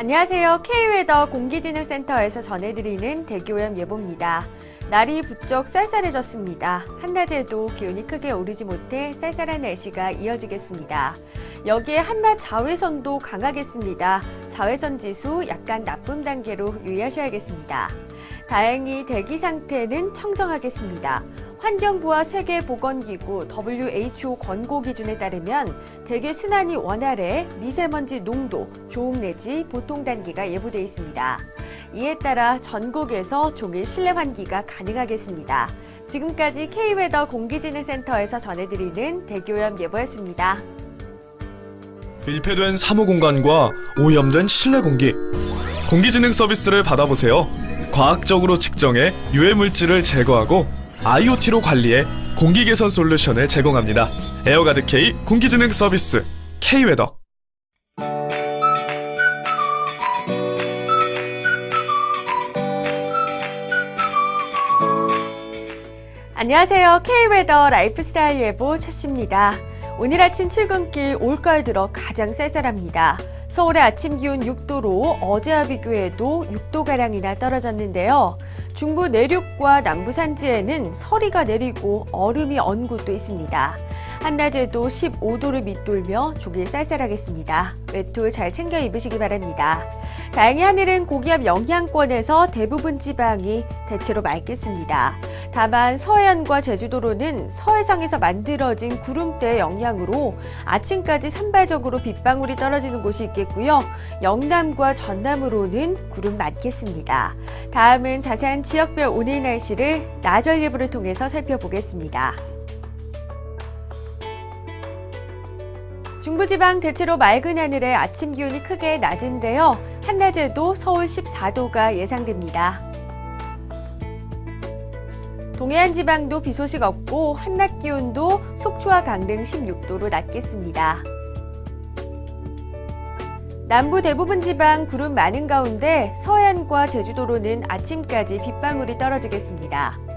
안녕하세요. K웨더 공기진흥센터에서 전해드리는 대기오염 예보입니다. 날이 부쩍 쌀쌀해졌습니다. 한낮에도 기온이 크게 오르지 못해 쌀쌀한 날씨가 이어지겠습니다. 여기에 한낮 자외선도 강하겠습니다. 자외선 지수 약간 나쁨 단계로 유의하셔야겠습니다. 다행히 대기 상태는 청정하겠습니다. 환경부와 세계보건기구 WHO 권고 기준에 따르면 대기 순환이 원활해 미세먼지 농도 좋음 내지 보통 단계가 예보돼 있습니다. 이에 따라 전국에서 종일 실내 환기가 가능하겠습니다. 지금까지 K웨더 공기진흥센터에서 전해드리는 대기오염 예보였습니다. 밀폐된 사무 공간과 오염된 실내 공기. 공기진흥 서비스를 받아보세요. 과학적으로 측정해 유해 물질을 제거하고 IoT로 관리해 공기 개선 솔루션을 제공합니다. 에어가드 K 공기진흥 서비스 K웨더. 안녕하세요. K웨더 라이프스타일 예보 최씨입니다. 오늘 아침 출근길 올가을 들어 가장 쌀쌀합니다. 서울의 아침 기온 6도로 어제와 비교해도 6도가량이나 떨어졌는데요. 중부 내륙과 남부 산지에는 서리가 내리고 얼음이 언 곳도 있습니다. 한낮에도 15도를 밑돌며 종일 쌀쌀하겠습니다. 외투 잘 챙겨 입으시기 바랍니다. 다행히 하늘은 고기압 영향권에서 대부분 지방이 대체로 맑겠습니다. 다만 서해안과 제주도로는 서해상에서 만들어진 구름대의 영향으로 아침까지 산발적으로 빗방울이 떨어지는 곳이 있겠고요. 영남과 전남으로는 구름 많겠습니다. 다음은 자세한 지역별 오늘 날씨를 나절 예보를 통해서 살펴보겠습니다. 중부지방 대체로 맑은 하늘에 아침 기온이 크게 낮은데요. 한낮에도 서울 14도가 예상됩니다. 동해안 지방도 비 소식 없고 한낮 기온도 속초와 강릉 16도로 낮겠습니다. 남부 대부분 지방 구름 많은 가운데 서해안과 제주도로는 아침까지 빗방울이 떨어지겠습니다.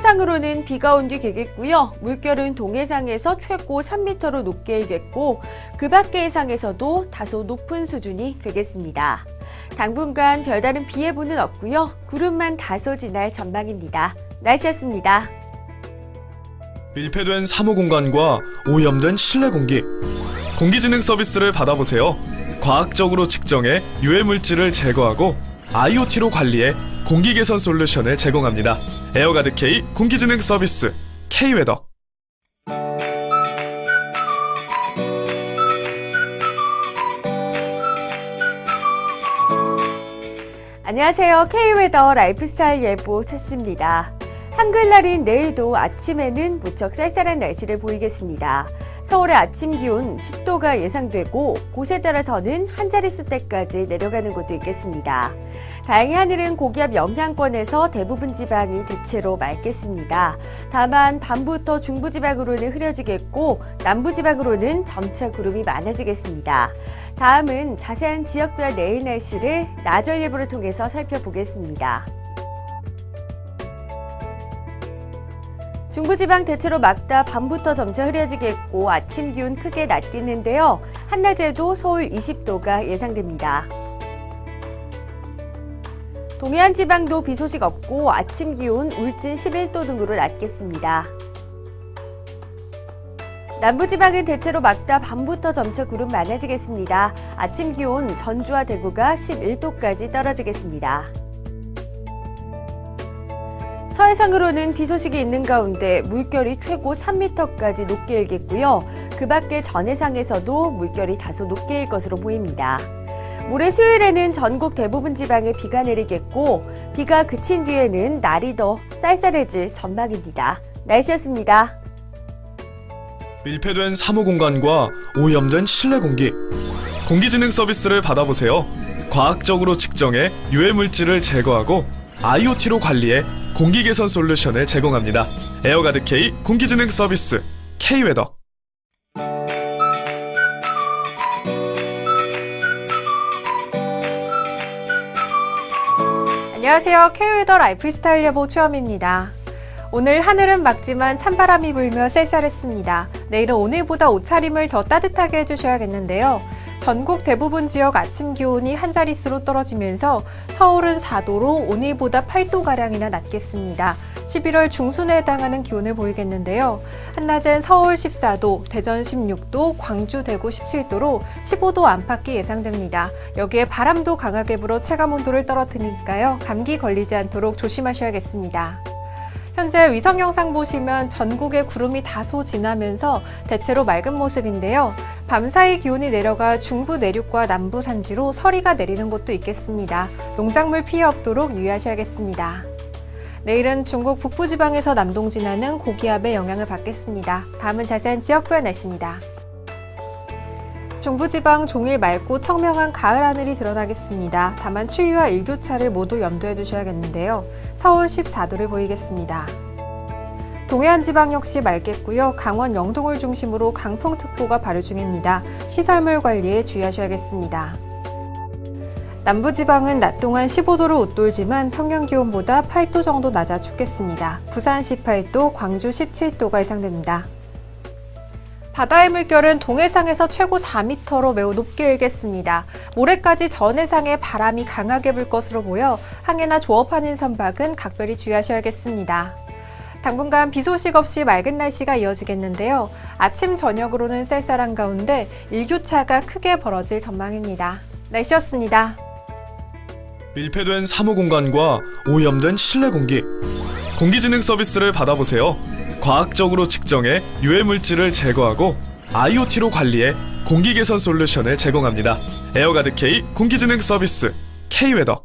해상으로는 비가 온 뒤 개겠고요. 물결은 동해상에서 최고 3m로 높게 일겠고 그 밖의 해상에서도 다소 높은 수준이 되겠습니다. 당분간 별다른 비 예보는 없고요. 구름만 다소 지날 전망입니다. 날씨였습니다. 밀폐된 사무 공간과 오염된 실내 공기. 공기진흥 서비스를 받아보세요. 과학적으로 측정해 유해 물질을 제거하고 IoT로 관리해 공기 개선 솔루션을 제공합니다. 에어가드 K 공기진흥 서비스 K웨더. 안녕하세요. K웨더 라이프스타일 예보 최씨입니다. 한글날인 내일도 아침에는 무척 쌀쌀한 날씨를 보이겠습니다. 서울의 아침 기온 10도가 예상되고 곳에 따라서는 한 자릿수 대까지 내려가는 곳도 있겠습니다. 다행히 하늘은 고기압 영향권에서 대부분 지방이 대체로 맑겠습니다. 다만 밤부터 중부 지방으로는 흐려지겠고 남부 지방으로는 점차 구름이 많아지겠습니다. 다음은 자세한 지역별 내일 날씨를 나절 예보를 통해서 살펴보겠습니다. 중부지방 대체로 맑다 밤부터 점차 흐려지겠고 아침 기온 크게 낮겠는데요. 한낮에도 서울 20도가 예상됩니다. 동해안 지방도 비 소식 없고 아침 기온 울진 11도 등으로 낮겠습니다. 남부지방은 대체로 맑다 밤부터 점차 구름 많아지겠습니다. 아침 기온 전주와 대구가 11도까지 떨어지겠습니다. 서해상으로는 비 소식이 있는 가운데 물결이 최고 3m까지 높게 일겠고요. 그 밖에 전해상에서도 물결이 다소 높게 일 것으로 보입니다. 모레 수요일에는 전국 대부분 지방에 비가 내리겠고 비가 그친 뒤에는 날이 더 쌀쌀해질 전망입니다. 날씨였습니다. 밀폐된 사무 공간과 오염된 실내 공기. 공기진흥 서비스를 받아보세요. 과학적으로 측정해 유해 물질을 제거하고 IoT로 관리해 공기 개선 솔루션을 제공합니다. 에어가드 K 공기진흥 서비스 K웨더. 안녕하세요. K웨더 라이프스타일 예보 최엄입니다. 오늘 하늘은 맑지만 찬바람이 불며 쌀쌀했습니다. 내일은 오늘보다 옷차림을 더 따뜻하게 해주셔야겠는데요. 전국 대부분 지역 아침 기온이 한 자릿수로 떨어지면서 서울은 4도로 오늘보다 8도가량이나 낮겠습니다. 11월 중순에 해당하는 기온을 보이겠는데요. 한낮엔 서울 14도, 대전 16도, 광주, 대구 17도로 15도 안팎이 예상됩니다. 여기에 바람도 강하게 불어 체감 온도를 떨어뜨리니까요. 감기 걸리지 않도록 조심하셔야겠습니다. 현재 위성 영상 보시면 전국에 구름이 다소 지나면서 대체로 맑은 모습인데요. 밤사이 기온이 내려가 중부 내륙과 남부 산지로 서리가 내리는 곳도 있겠습니다. 농작물 피해 없도록 유의하셔야겠습니다. 내일은 중국 북부 지방에서 남동 지나는 고기압의 영향을 받겠습니다. 다음은 자세한 지역별 날씨입니다. 중부지방 종일 맑고 청명한 가을 하늘이 드러나겠습니다. 다만 추위와 일교차를 모두 염두에 두셔야겠는데요. 서울 14도를 보이겠습니다. 동해안 지방 역시 맑겠고요. 강원 영동을 중심으로 강풍특보가 발효 중입니다. 시설물 관리에 주의하셔야겠습니다. 남부지방은 낮 동안 15도를 웃돌지만 평년 기온보다 8도 정도 낮아 춥겠습니다. 부산 18도, 광주 17도가 예상됩니다. 바다의 물결은 동해상에서 최고 4m로 매우 높게 일겠습니다. 모레까지 전해상에 바람이 강하게 불 것으로 보여 항해나 조업하는 선박은 각별히 주의하셔야겠습니다. 당분간 비 소식 없이 맑은 날씨가 이어지겠는데요. 아침 저녁으로는 쌀쌀한 가운데 일교차가 크게 벌어질 전망입니다. 날씨였습니다. 밀폐된 사무 공간과 오염된 실내 공기. 공기지능 서비스를 받아보세요. 과학적으로 측정해 유해 물질을 제거하고 IoT로 관리해 공기 개선 솔루션을 제공합니다. 에어가드 K 공기지능 서비스 K웨더.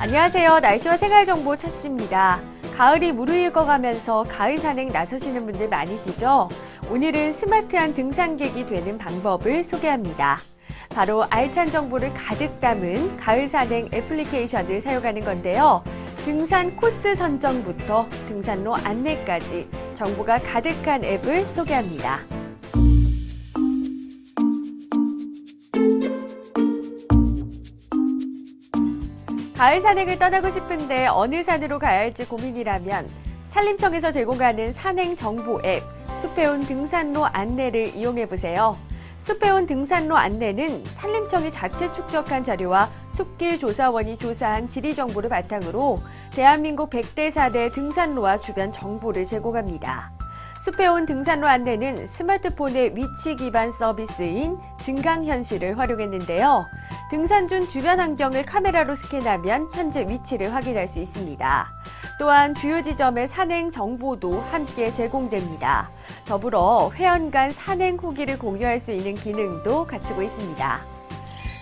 안녕하세요. 날씨와 생활 정보 찾습니다. 가을이 무르익어가면서 가을 산행 나서시는 분들 많으시죠? 오늘은 스마트한 등산객이 되는 방법을 소개합니다. 바로 알찬 정보를 가득 담은 가을 산행 애플리케이션을 사용하는 건데요. 등산 코스 선정부터 등산로 안내까지 정보가 가득한 앱을 소개합니다. 가을 산행을 떠나고 싶은데 어느 산으로 가야 할지 고민이라면 산림청에서 제공하는 산행 정보 앱 숲해온 등산로 안내를 이용해 보세요. 숲해온 등산로 안내는 산림청이 자체 축적한 자료와 숲길 조사원이 조사한 지리 정보를 바탕으로 대한민국 100대 4대 등산로와 주변 정보를 제공합니다. 숲해온 등산로 안내는 스마트폰의 위치 기반 서비스인 증강현실을 활용했는데요. 등산 중 주변 환경을 카메라로 스캔하면 현재 위치를 확인할 수 있습니다. 또한 주요 지점의 산행 정보도 함께 제공됩니다. 더불어 회원 간 산행 후기를 공유할 수 있는 기능도 갖추고 있습니다.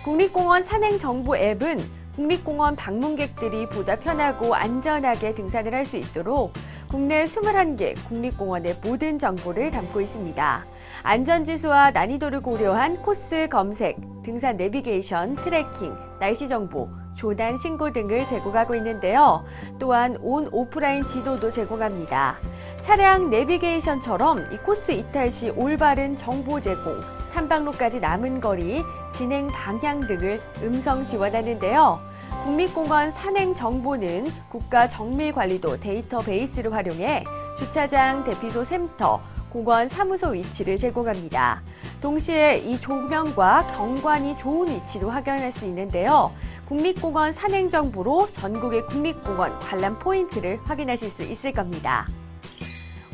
국립공원 산행 정보 앱은 국립공원 방문객들이 보다 편하고 안전하게 등산을 할 수 있도록 국내 21개 국립공원의 모든 정보를 담고 있습니다. 안전지수와 난이도를 고려한 코스 검색, 등산 내비게이션, 트래킹, 날씨 정보, 조난 신고 등을 제공하고 있는데요. 또한 온 오프라인 지도도 제공합니다. 차량 내비게이션처럼 이 코스 이탈 시 올바른 정보 제공, 탐방로까지 남은 거리, 진행 방향 등을 음성 지원하는데요. 국립공원 산행 정보는 국가 정밀관리도 데이터베이스를 활용해 주차장, 대피소 샘터, 공원 사무소 위치를 제공합니다. 동시에 이 조명과 경관이 좋은 위치도 확인할 수 있는데요. 국립공원 산행 정보로 전국의 국립공원 관람 포인트를 확인하실 수 있을 겁니다.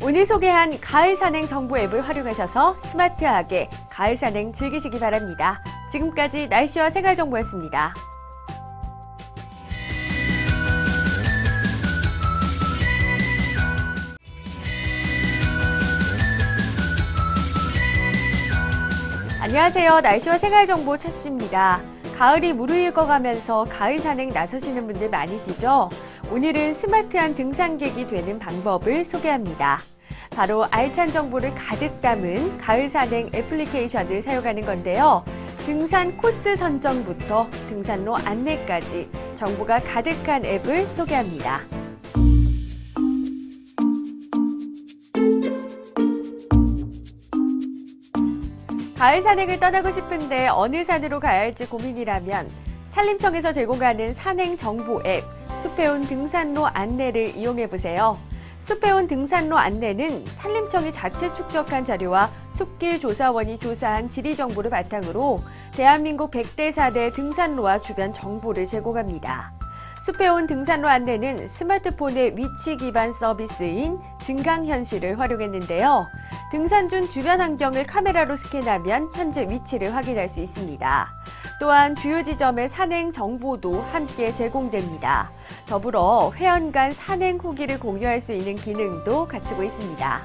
오늘 소개한 가을 산행 정보 앱을 활용하셔서 스마트하게 가을 산행 즐기시기 바랍니다. 지금까지 날씨와 생활 정보였습니다. 안녕하세요. 날씨와 생활 정보 찾습니다. 가을이 무르익어가면서 가을 산행 나서시는 분들 많으시죠? 오늘은 스마트한 등산객이 되는 방법을 소개합니다. 바로 알찬 정보를 가득 담은 가을 산행 애플리케이션을 사용하는 건데요. 등산 코스 선정부터 등산로 안내까지 정보가 가득한 앱을 소개합니다. 가을 산행을 떠나고 싶은데 어느 산으로 가야 할지 고민이라면 산림청에서 제공하는 산행 정보 앱 숲해온 등산로 안내를 이용해 보세요. 숲에 온 등산로 안내는 산림청이 자체 축적한 자료와 숲길 조사원이 조사한 지리 정보를 바탕으로 대한민국 100대 4대 등산로와 주변 정보를 제공합니다. 숲에 온 등산로 안내는 스마트폰의 위치 기반 서비스인 증강현실을 활용했는데요. 등산 중 주변 환경을 카메라로 스캔하면 현재 위치를 확인할 수 있습니다. 또한 주요 지점의 산행 정보도 함께 제공됩니다. 더불어 회원 간 산행 후기를 공유할 수 있는 기능도 갖추고 있습니다.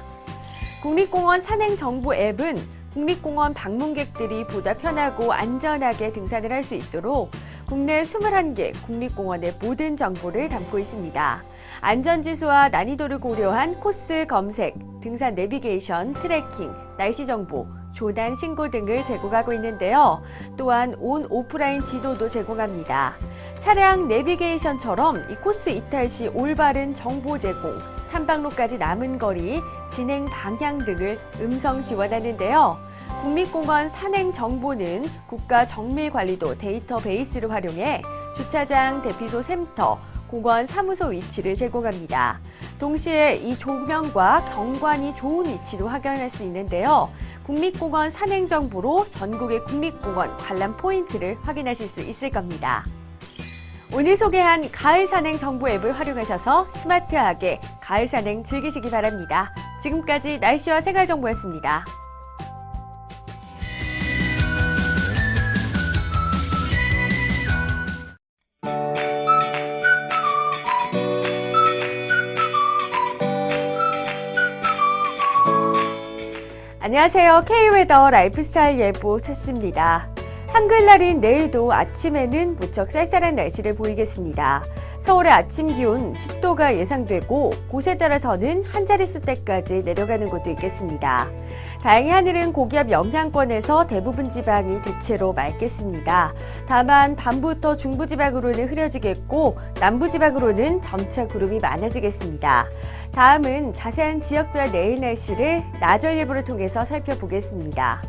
국립공원 산행 정보 앱은 국립공원 방문객들이 보다 편하고 안전하게 등산을 할 수 있도록 국내 21개 국립공원의 모든 정보를 담고 있습니다. 안전지수와 난이도를 고려한 코스 검색, 등산 내비게이션, 트래킹, 날씨 정보, 조단 신고 등을 제공하고 있는데요. 또한 온 오프라인 지도도 제공합니다. 차량 내비게이션처럼 이 코스 이탈 시 올바른 정보 제공, 탐방로까지 남은 거리, 진행 방향 등을 음성 지원하는데요. 국립공원 산행 정보는 국가 정밀관리도 데이터베이스를 활용해 주차장, 대피소 샘터, 공원 사무소 위치를 제공합니다. 동시에 이 조명과 경관이 좋은 위치도 확인할 수 있는데요. 국립공원 산행 정보로 전국의 국립공원 관람 포인트를 확인하실 수 있을 겁니다. 오늘 소개한 가을 산행 정보 앱을 활용하셔서 스마트하게 가을 산행 즐기시기 바랍니다. 지금까지 날씨와 생활 정보였습니다. 안녕하세요. K웨더 라이프스타일 예보 최수입니다. 한글날인 내일도 아침에는 무척 쌀쌀한 날씨를 보이겠습니다. 서울의 아침 기온 10도가 예상되고 곳에 따라서는 한 자릿수 대까지 내려가는 곳도 있겠습니다. 다행히 하늘은 고기압 영향권에서 대부분 지방이 대체로 맑겠습니다. 다만 밤부터 중부 지방으로는 흐려지겠고 남부 지방으로는 점차 구름이 많아지겠습니다. 다음은 자세한 지역별 내일 날씨를 나절 예보를 통해서 살펴보겠습니다.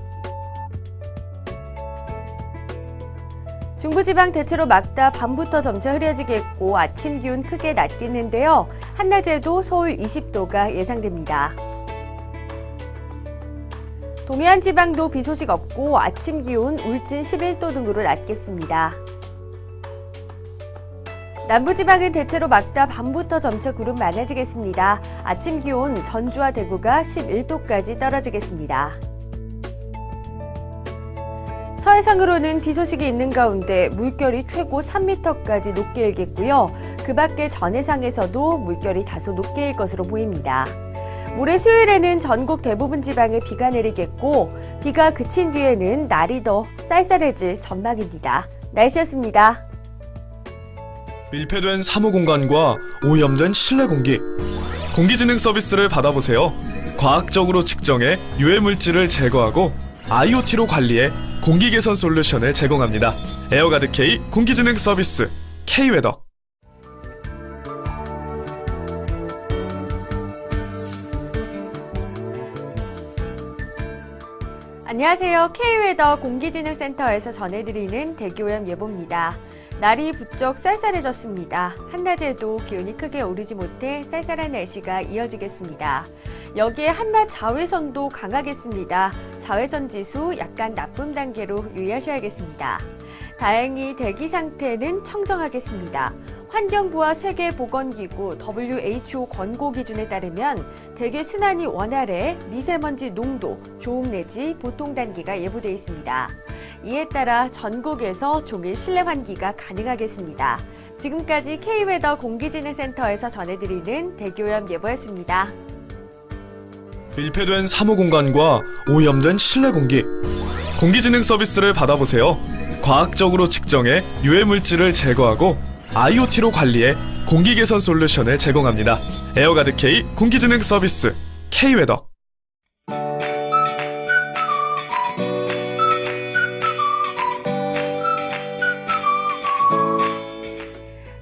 중부지방 대체로 막다 밤부터 점차 흐려지겠고 아침 기온 크게 낮겠는데요. 한낮에도 서울 20도가 예상됩니다. 동해안 지방도 비 소식 없고 아침 기온 울진 11도 등으로 낮겠습니다. 남부지방은 대체로 막다 밤부터 점차 구름 많아지겠습니다. 아침 기온 전주와 대구가 11도까지 떨어지겠습니다. 서해상으로는 비 소식이 있는 가운데 물결이 최고 3m까지 높게 일겠고요. 그 밖에 전해상에서도 물결이 다소 높게 일 것으로 보입니다. 모레 수요일에는 전국 대부분 지방에 비가 내리겠고 비가 그친 뒤에는 날이 더 쌀쌀해질 전망입니다. 날씨였습니다. 밀폐된 사무 공간과 오염된 실내 공기. 공기지능 서비스를 받아보세요. 과학적으로 측정해 유해 물질을 제거하고 IoT로 관리해 공기 개선 솔루션을 제공합니다. 에어가드 K 공기지능 서비스 K웨더. 안녕하세요. K웨더 공기지능센터에서 전해드리는 대기오염 예보입니다. 날이 부쩍 쌀쌀해졌습니다. 한낮에도 기온이 크게 오르지 못해 쌀쌀한 날씨가 이어지겠습니다. 여기에 한낮 자외선도 강하겠습니다. 자외선 지수 약간 나쁨 단계로 유의하셔야겠습니다. 다행히 대기 상태는 청정하겠습니다. 환경부와 세계보건기구 WHO 권고 기준에 따르면 대기 순환이 원활해 미세먼지 농도 좋음 내지 보통 단계가 예보돼 있습니다. 이에 따라 전국에서 종일 실내 환기가 가능하겠습니다. 지금까지 K웨더 공기지능센터에서 전해드리는 대기오염 예보였습니다. 밀폐된 사무 공간과 오염된 실내 공기. 공기지능 서비스를 받아보세요. 과학적으로 측정해 유해 물질을 제거하고 IoT로 관리해 공기 개선 솔루션을 제공합니다. 에어가드 K 공기지능 서비스 K웨더.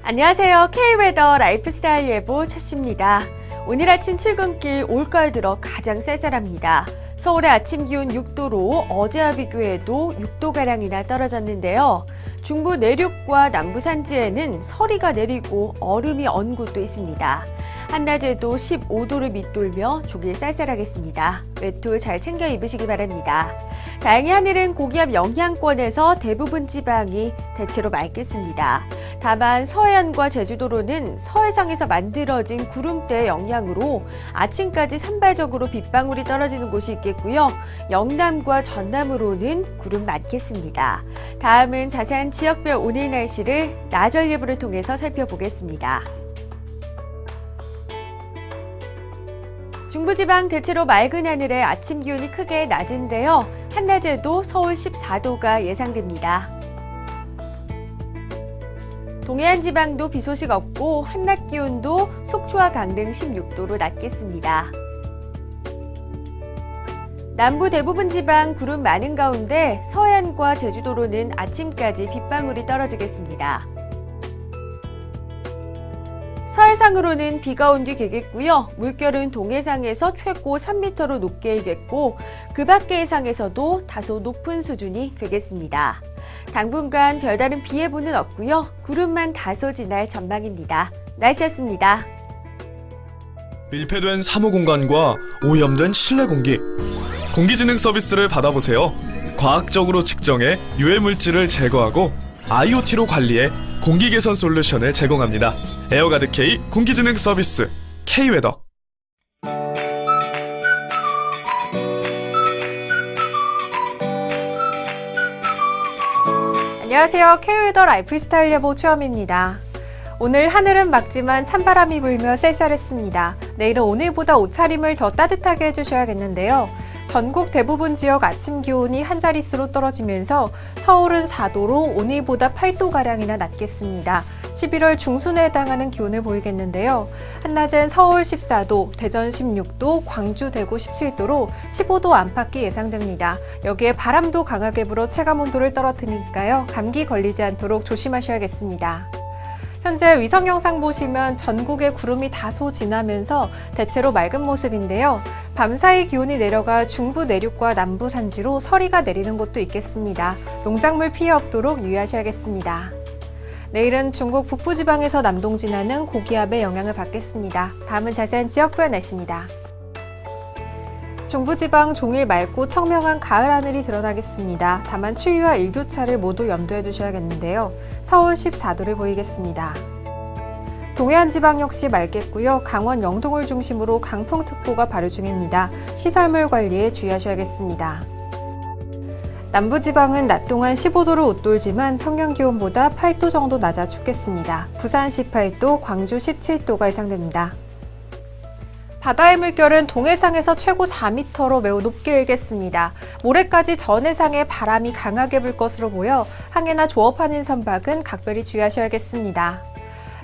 안녕하세요. K웨더 라이프스타일 예보 최씨입니다. 오늘 아침 출근길 올가을 들어 가장 쌀쌀합니다. 서울의 아침 기온 6도로 어제와 비교해도 6도가량이나 떨어졌는데요. 중부 내륙과 남부 산지에는 서리가 내리고 얼음이 언 곳도 있습니다. 한낮에도 15도를 밑돌며 종일 쌀쌀하겠습니다. 외투 잘 챙겨 입으시기 바랍니다. 다행히 하늘은 고기압 영향권에서 대부분 지방이 대체로 맑겠습니다. 다만 서해안과 제주도로는 서해상에서 만들어진 구름대의 영향으로 아침까지 산발적으로 빗방울이 떨어지는 곳이 있겠고요. 영남과 전남으로는 구름 많겠습니다. 다음은 자세한 지역별 오늘 날씨를 나절 예보를 통해서 살펴보겠습니다. 중부지방 대체로 맑은 하늘에 아침 기온이 크게 낮은데요. 한낮에도 서울 14도가 예상됩니다. 동해안 지방도 비 소식 없고 한낮 기온도 속초와 강릉 16도로 낮겠습니다. 남부 대부분 지방 구름 많은 가운데 서해안과 제주도로는 아침까지 빗방울이 떨어지겠습니다. 해상으로는 비가 온 뒤 개겠고요. 물결은 동해상에서 최고 3m로 높게 일겠고 그 밖의 해상에서도 다소 높은 수준이 되겠습니다. 당분간 별다른 비 예보는 없고요. 구름만 다소 지날 전망입니다. 날씨였습니다. 밀폐된 사무 공간과 오염된 실내 공기. 공기지능 서비스를 받아보세요. 과학적으로 측정해 유해 물질을 제거하고 IoT로 관리해 공기 개선 솔루션을 제공합니다. 에어가드 K 공기지능 서비스 K-웨더. 안녕하세요. K웨더 라이프스타일 예보 최엄입니다. 오늘 하늘은 맑지만 찬바람이 불며 쌀쌀했습니다. 내일은 오늘보다 옷차림을 더 따뜻하게 해주셔야겠는데요. 전국 대부분 지역 아침 기온이 한 자릿수로 떨어지면서 서울은 4도로 오늘보다 8도가량이나 낮겠습니다. 11월 중순에 해당하는 기온을 보이겠는데요. 한낮엔 서울 14도, 대전 16도, 광주, 대구 17도로 15도 안팎이 예상됩니다. 여기에 바람도 강하게 불어 체감 온도를 떨어뜨리니까요. 감기 걸리지 않도록 조심하셔야겠습니다. 현재 위성 영상 보시면 전국에 구름이 다소 지나면서 대체로 맑은 모습인데요. 밤사이 기온이 내려가 중부 내륙과 남부 산지로 서리가 내리는 곳도 있겠습니다. 농작물 피해 없도록 유의하셔야겠습니다. 내일은 중국 북부지방에서 남동 지나는 고기압의 영향을 받겠습니다. 다음은 자세한 지역별 날씨입니다. 중부지방 종일 맑고 청명한 가을 하늘이 드러나겠습니다. 다만 추위와 일교차를 모두 염두에 두셔야겠는데요. 서울 14도를 보이겠습니다. 동해안 지방 역시 맑겠고요. 강원 영동을 중심으로 강풍특보가 발효 중입니다. 시설물 관리에 주의하셔야겠습니다. 남부지방은 낮 동안 15도로 웃돌지만 평년 기온보다 8도 정도 낮아 춥겠습니다. 부산 18도, 광주 17도가 예상됩니다. 바다의 물결은 동해상에서 최고 4m로 매우 높게 일겠습니다. 모레까지 전해상에 바람이 강하게 불 것으로 보여 항해나 조업하는 선박은 각별히 주의하셔야겠습니다.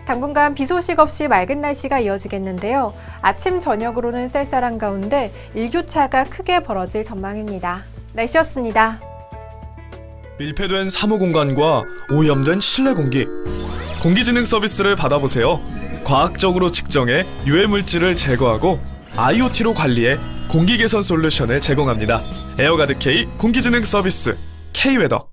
당분간 비 소식 없이 맑은 날씨가 이어지겠는데요. 아침 저녁으로는 쌀쌀한 가운데 일교차가 크게 벌어질 전망입니다. 날씨였습니다. 밀폐된 사무 공간과 오염된 실내 공기. 공기지능 서비스를 받아보세요. 과학적으로 측정해 유해 물질을 제거하고 IoT로 관리해 공기 개선 솔루션을 제공합니다. 에어가드 K 공기지능 서비스 K-웨더.